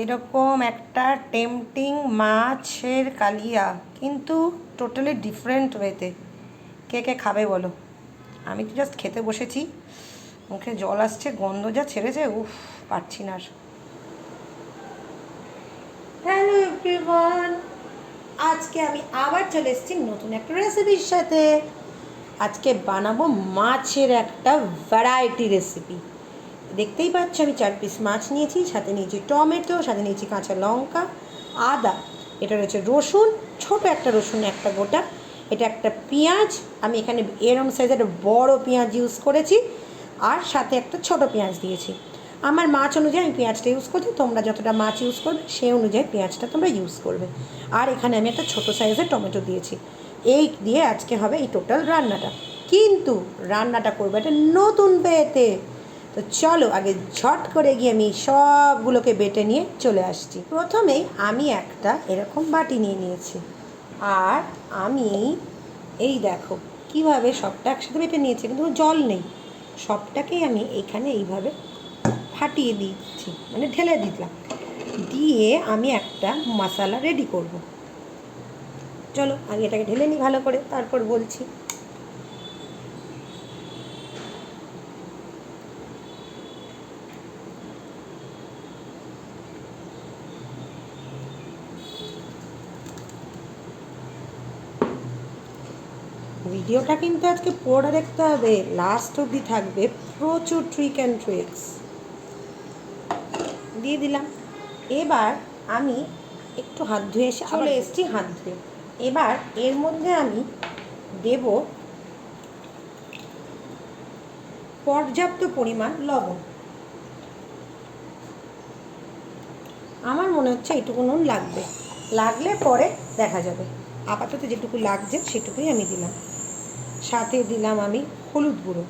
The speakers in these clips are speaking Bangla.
এরকম একটা টেম্পটিং মাছের কালিয়া, কিন্তু টোটালি ডিফারেন্ট ওয়েতে কে কে খাবে বলো? আমি তো জাস্ট খেতে বসেছি? মুখে জল আসছে, গন্ধ যা ছেড়েছে, উফ, পারছি না আর। হ্যালো আজকে আমি আবার চলে এসেছি নতুন একটা রেসিপির সাথে। আজকে বানাবো মাছের একটা ভ্যারাইটি রেসিপি দেখতেই পাচ্ছ, আমি চার পিস মাছ নিয়েছি, সাথে নিয়েছি টমেটো, সাথে নিয়েছি কাঁচা লঙ্কা, আদা, এটা রয়েছে রসুন, ছোট একটা রসুন, একটা গোটা, এটা একটা পেঁয়াজ, আমি এখানে এরম সাইজের বড় পেঁয়াজ ইউজ করেছি, আর সাথে একটা ছোট পেঁয়াজ দিয়েছি। আমার মাছ অনুযায়ী আমি পেঁয়াজটা ইউজ করছি, তোমরা যতটা মাছ ইউজ করবে সেই অনুযায়ী পেঁয়াজটা তোমরা ইউজ করবে। আর এখানে আমি একটা ছোট সাইজের টমেটো দিয়েছি। এই দিয়ে আজকে হবে এই টোটাল রান্নাটা। কিন্তু রান্নাটা করবে একটা নতুন পেতে। তো চলো আগে ঝট করে গিয়ে আমি সবগুলোকে বেটে নিয়ে চলে আসছি। প্রথমেই আমি একটা এরকম বাটি নিয়ে নিয়েছি। আর আমি এই দেখো কীভাবে সবটা একসাথে বেটে নিয়েছি, কিন্তু জল নেই। সবটাকেই আমি এইখানে এইভাবে ফাটিয়ে দিচ্ছি মানে ঢেলে দিলাম। দিয়ে আমি একটা মশলা রেডি করব। চলো আগে এটাকে ঢেলে নিই ভালো করে, তারপর বলছি। ভিডিওটা কিন্তু আজকে পড়ে দেখতে হবে। লাস্ট অবধি থাকবে প্রচুর ট্রিক অ্যান্ড ট্রিক্স দিয়ে দিলাম। এবার আমি একটু হাত ধুয়ে এসে চলে এসেছি হাত ধুয়ে। এবার এর মধ্যে আমি দেব পর্যাপ্ত পরিমাণ লবণ। আমার মনে হচ্ছে এইটুকু নুন লাগবে। লাগলে পরে দেখা যাবে। আপাতত যেটুকু লাগছে সেটুকুই আমি দিলাম। সাথে দিলাম আমি হলুদ গুঁড়ো।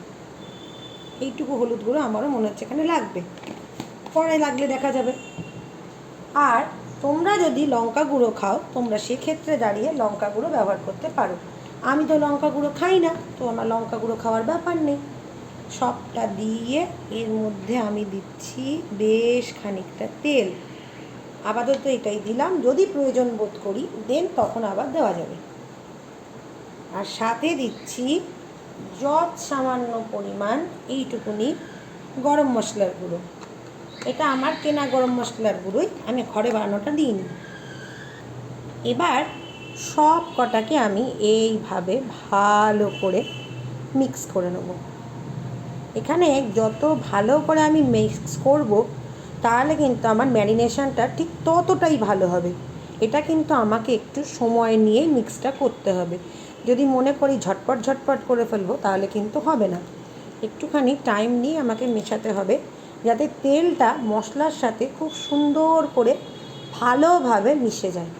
এইটুকু হলুদ গুঁড়ো আমারও মনে হচ্ছে এখানে লাগবে। পরে লাগলে দেখা যাবে। আর তোমরা যদি লঙ্কা গুঁড়ো খাও, তোমরা সেক্ষেত্রে দাঁড়িয়ে লঙ্কা গুঁড়ো ব্যবহার করতে পারো। আমি তো লঙ্কা গুঁড়ো খাই না, তো আমার লঙ্কা গুঁড়ো খাওয়ার ব্যাপার নেই। সবটা দিয়ে এর মধ্যে আমি দিচ্ছি বেশ খানিকটা তেল। আপাতত এটাই দিলাম। যদি প্রয়োজন বোধ করি দেন তখন আবার দেওয়া যাবে। আর সাথে দিচ্ছি যত সামান্য পরিমাণ এইটুকুনি গরম মশলার গুঁড়ো। এটা আমার কেনা গরম মশলার গুঁড়োই, আমি ঘরে বানানোটা দিইনি। এবার সব কটাকে আমি এইভাবে ভালো করে মিক্স করে নেব। এখানে যত ভালো করে আমি মিক্স করব, তাহলে কিন্তু আমার ম্যারিনেশনটা ঠিক ততটাই ভালো হবে। এটা কিন্তু আমাকে একটু সময় নিয়ে মিক্সটা করতে হবে। যদি মনে করি ঝটপট ঝটপট করে ফেলব, তাহলে কিন্তু হবে না। একটুখানি টাইম নিয়ে আমাকে মেশাতে হবে, যাতে তেলটা মশলার সাথে খুব সুন্দর করে ভালোভাবে মিশে যায়।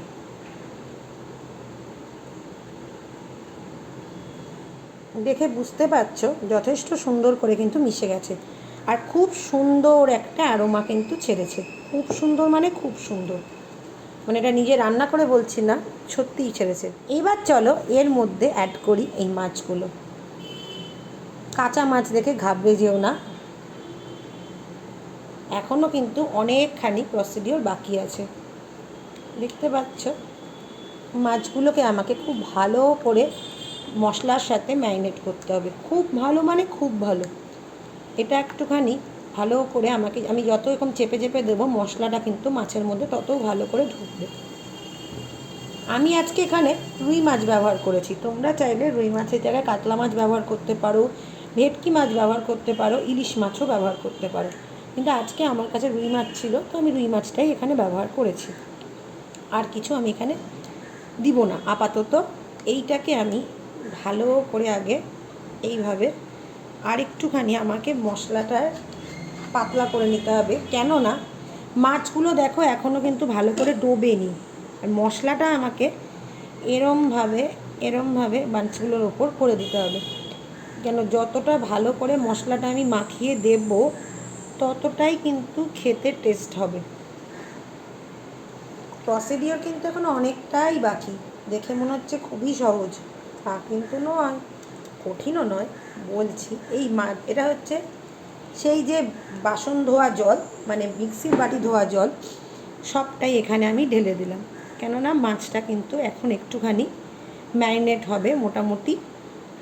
দেখে বুঝতে পারছ, যথেষ্ট সুন্দর করে কিন্তু মিশে গেছে। আর খুব সুন্দর একটা অ্যারোমা কিন্তু ছেড়েছে। খুব সুন্দর মানে খুব সুন্দর। মানে এটা নিজে রান্না করে বলছি না, সত্যিই ছেড়েছে। এবার চলো এর মধ্যে অ্যাড করি এই মাছগুলো। কাঁচা মাছ দেখে ঘাবড়ে যেও না। এখনও কিন্তু অনেকখানি প্রসিডিওর বাকি আছে। দেখতে পাচ্ছ? মাছগুলোকে আমাকে খুব ভালো করে মশলার সাথে ম্যারিনেট করতে হবে। খুব ভালো মানে খুব ভালো। এটা একটুখানি ভালো করে আমাকে, আমি যত এরকম চেপে চেপে দেবো মশলাটা কিন্তু মাছের মধ্যে তত ভালো করে ঢুকবে। আমি আজকে এখানে রুই মাছ ব্যবহার করেছি। তোমরা চাইলে রুই মাছের জায়গায় কাতলা মাছ ব্যবহার করতে পারো, ভেটকি মাছ ব্যবহার করতে পারো, ইলিশ মাছও ব্যবহার করতে পারো। কিন্তু আজকে আমার কাছে রুই মাছ ছিল, তো আমি রুই মাছটাই এখানে ব্যবহার করেছি। আর কিছু আমি এখানে দিব না। আপাতত এইটাকে আমি ভালো করে আগে এইভাবে আর একটুখানি আমাকে মশলাটা পাতলা করে নিতে হবে। কেননা, মাছগুলো দেখো এখনও কিন্তু ভালো করে ডোবেনি। আর মশলাটা আমাকে এরমভাবে এরমভাবে মাছগুলোর ওপর করে দিতে হবে। কেন, যতটা ভালো করে মশলাটা আমি মাখিয়ে দেব, ততটাই কিন্তু খেতে টেস্ট হবে। প্রসিডিওর কিন্তু এখন অনেকটাই বাকি। দেখে মনে হচ্ছে খুবই সহজ। তা কিন্তু নয়, কঠিনও নয়, বলছি। এই মা, এটা হচ্ছে সেই যে বাসন ধোয়া জল মানে মিক্সির বাটি ধোয়া জল, সবটাই এখানে আমি ঢেলে দিলাম। কেননা মাছটা কিন্তু এখন একটুখানি ম্যারিনেট হবে মোটামুটি।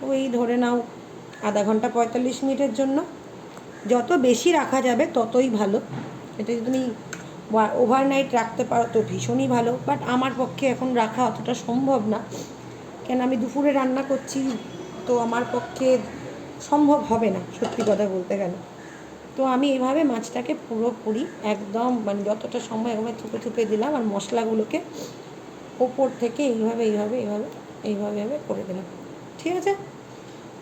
ওই ধরে নাও আধা ঘণ্টা পঁয়তাল্লিশ মিনিটের জন্য। যত বেশি রাখা যাবে ততই ভালো। এটা যদি তুমি ওভারনাইট রাখতে পারো তো ভীষণই ভালো। বাট আমার পক্ষে এখন রাখা অতটা সম্ভব না। কেন আমি দুপুরে রান্না করছি তো আমার পক্ষে সম্ভব হবে না, সত্যি কথা বলতে গেলে। তো আমি এভাবে মাছটাকে পুরোপুরি একদম মানে যতটা সময় এভাবে থুপে থুপে দিলাম আর মশলাগুলোকে ওপর থেকে এইভাবে এইভাবে এইভাবে এইভাবে এইভাবে করে দিলাম। ঠিক আছে?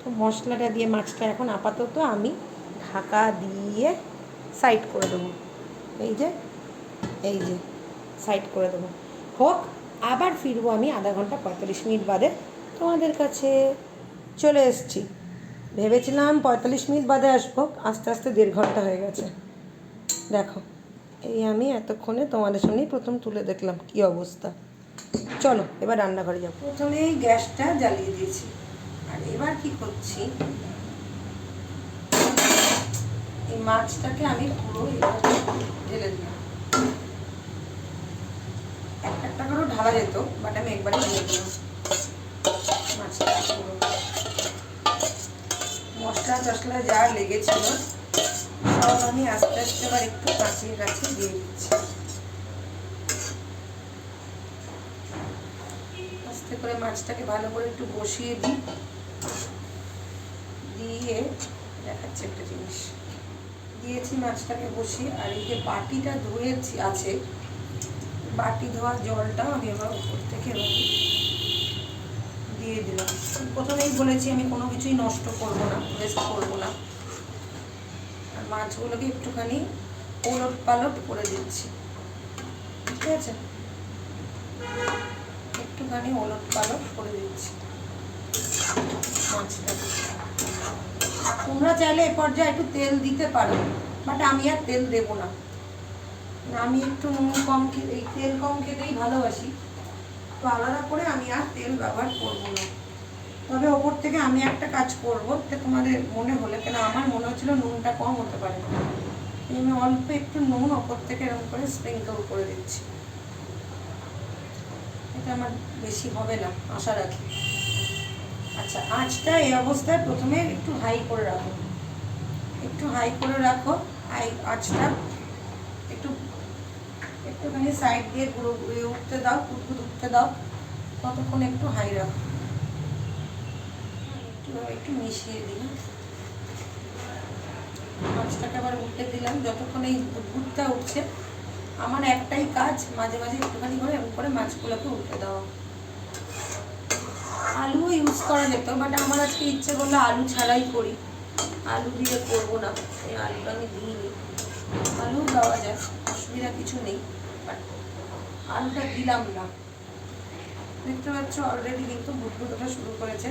তো মশলাটা দিয়ে মাছটা এখন আপাতত আমি ঢাকা দিয়ে সাইড করে দেবো। এই যে এই যে সাইড করে দেবো। হোক, আবার ফিরবো আমি আধা ঘণ্টা পঁয়তাল্লিশ মিনিট বাদে তোমাদের কাছে। চলে এসেছি। ভেবেছিলাম পঁয়তাল্লিশ মিনিট বাদে আসব, আস্তে আস্তে দেড় ঘণ্টা হয়ে গেছে। দেখো, এই আমি এতক্ষণে তোমাদের সামনেই প্রথম তুলে দেখলাম কি অবস্থা। চলো, এবার রান্নাঘরে যাব। প্রথমেই গ্যাসটা জ্বালিয়ে দিয়েছি। আর এবার কি করছি? এই মাছটাকে আমি পুরো ঢেলে দিলাম। একটা করেও ঢালা যেত বাট আমি একবারে ঢেলে দিলাম মাছটা পুরো টশলা যা লেগেছিল, সব আমি আস্তে আস্তে এবার একটু কাঁচিয়ে কাঁচিয়ে দিয়ে দিচ্ছি। আস্তে করে মাছটাকে ভালো করে একটু বসিয়ে দিই। দিয়ে, দেখাচ্ছে একটা জিনিস। দিয়েছি মাছটাকে বসিয়ে, আর এই যে বাটিটা ধুয়েছি আছে, বাটি ধোয়া জলটাও আমি এবার উপর থেকে এভাবে দিয়ে দিলাম। প্রথমেই বলেছি আমি কোনো কিছুই নষ্ট করব না ওয়েস্ট করব না। আর মাছগুলোকে একটুখানি ওলট পালট করে দিচ্ছি। ঠিক আছে? একটুখানি ওলট পালট করে দিচ্ছি মাছটাকে। তোমরা চাইলে এ পর্যায়ে একটু তেল দিতে পারো বাট আমি আর তেল দেবো না। আমি একটু নুন কম খেতে তেল কম খেতেই ভালোবাসি। তো আলাদা করে আমি আর তেল ব্যবহার করব না। তবে ওপর থেকে আমি একটা কাজ করব তোমাদের মনে হলে কেন আমার মনে হচ্ছিল নুনটা কম হতে পারে। আমি অল্প একটু নুন ওপর থেকে এরকম করে স্প্রিঙ্কল করে দিচ্ছি। এটা আমার বেশি হবে না, আশা রাখি। আচ্ছা আঁচটা এই অবস্থায় প্রথমে একটু হাই করে রাখো। একটু হাই করে রাখো আঁচটা একটুখানি সাইড দিয়ে গুঁড়ো উঠতে দাও, কুটকুট উঠতে দাও। ততক্ষণ একটু হাই রাখো। একটু মিশিয়ে দিই। মাছটাকে আবার উঠে দিলাম। যতক্ষণ এই বুটটা উঠছে, আমার একটাই কাজ, মাঝে মাঝে একটুখানি করে এরকম করে মাছগুলোকে উঠে দেওয়া। আলু ইউজ করা যেত বাট আমার আজকে ইচ্ছে করলে আলু ছাড়াই করি। আলু দিয়ে করব না, এই আলুটা আমি দিইনি। আলু দেওয়া যায় অসুবিধা কিছু নেই। আলুটা দিলাম না। দেখতে পাচ্ছ অলরেডি কিন্তু ওঠা শুরু করেছে।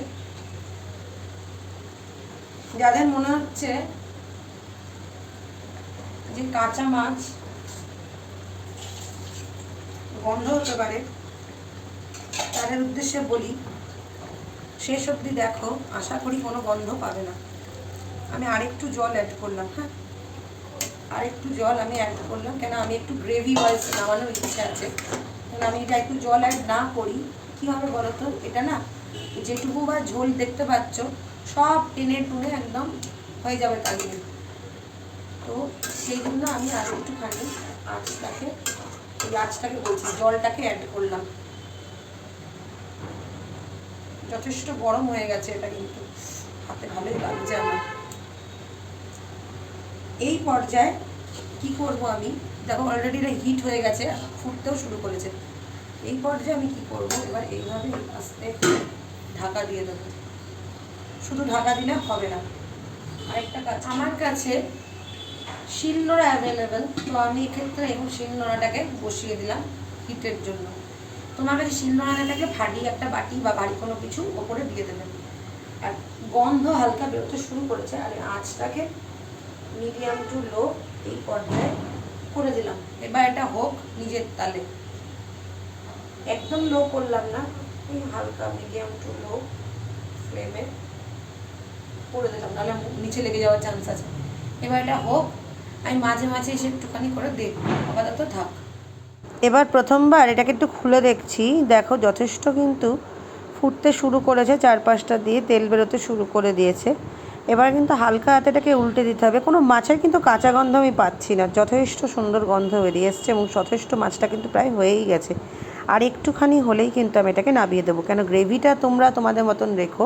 যাদের মনে হচ্ছে যে কাঁচা মাছ গন্ধ হতে পারে, তাদের উদ্দেশ্যে বলি, শেষ অবধি দেখো, আশা করি কোনো গন্ধ পাবে না। আমি আরেকটু জল অ্যাড করলাম হ্যাঁ? আরেকটু জল আমি অ্যাড করলাম, কেন আমি একটু গ্রেভি ওয়াইজ নামানোর ইচ্ছে আছে। কেন আমি এটা একটু জল অ্যাড না করি, কী হবে বলো তো এটা না, যেটুকু বা ঝোল দেখতে পাচ্ছ, সব টেনে টুনে একদম হয়ে যাবে কালিয়ে। তো সেই জন্য আমি আর একটুখানি আঁচটাকে, এই আঁচটাকে বলছি, জলটাকে অ্যাড করলাম। যথেষ্ট গরম হয়ে গেছে এটা কিন্তু। হাতে ভালোই লাগছে আমার। এই পর্যায়ে কি করব আমি? দেখো অলরেডি এটা হিট হয়ে গেছে, ফুটতেও শুরু করেছে। এই পর্যায়ে আমি কি করব? এবার এইভাবে আস্তে ঢাকা দিয়ে দেবো। শুধু ঢাকা দিলে হবে না। আরেকটা কাজ আমার কাছে শিলনোড়া অ্যাভেলেবেল তো আমি এক্ষেত্রে এবং শিলনোড়াটাকে বসিয়ে দিলাম হিটের জন্য। তোমার কাছে শিলনোড়াটাকে ফাটিয়ে একটা বাটি বা বাড়ি কোনো কিছু ওপরে দিয়ে দেবে। আর গন্ধ হালকা বেরোতে শুরু করেছে, আর আঁচটাকে মিডিয়াম টু লো এই পর্যায়ে করে দিলাম। এবার এটা হোক নিজের তালে। একদম লো করলাম না, এই হালকা মিডিয়াম টু লো ফ্লেমে করে দিলাম। নাহলে নিচে লেগে যাওয়ার চান্স আছে। এবার এটা হোক, আমি মাঝে মাঝে এসে একটুখানি করে দেখব। আপাতত থাক। এবার প্রথমবার এটাকে একটু খুলে দেখছি। দেখো, যথেষ্ট কিন্তু ফুটতে শুরু করেছে, চারপাশটা দিয়ে তেল বেরোতে শুরু করে দিয়েছে। এবার কিন্তু হালকা হাতে এটাকে উল্টে দিতে হবে। কোনো মাছের কিন্তু কাঁচা গন্ধ আমি পাচ্ছি না। যথেষ্ট সুন্দর গন্ধ বেরিয়ে এসছে এবং যথেষ্ট মাছটা কিন্তু প্রায় হয়েই গেছে। আর একটুখানি হলেই কিন্তু আমি এটাকে নামিয়ে দেবো। কেন, গ্রেভিটা তোমরা তোমাদের মতন রেখো।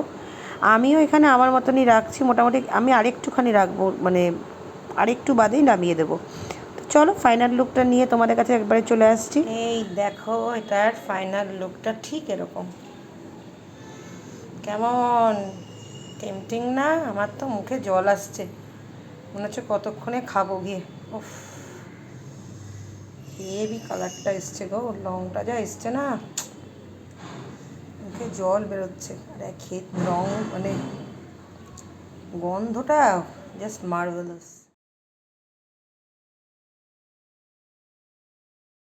আমিও এখানে আমার মতনই রাখছি। মোটামুটি আমি আরেকটুখানি রাখব মানে আরেকটু বাদেই নামিয়ে দেবো। তো চলো ফাইনাল লুকটা নিয়ে তোমাদের কাছে একবারে চলে আসছি। এই দেখো, এটার ফাইনাল লুকটা ঠিক এরকম। কেমন? টেমটিং না, আমার তো মুখে জল আসছে। মনে হচ্ছে কতক্ষণে খাব গিয়ে। উফ হেভি কালারটা এসছে গো, লংটা যা এসছে না। মুখে জল বেরোচ্ছে। আর খেত রং মানে গন্ধটা জাস্ট মার্ভেলাস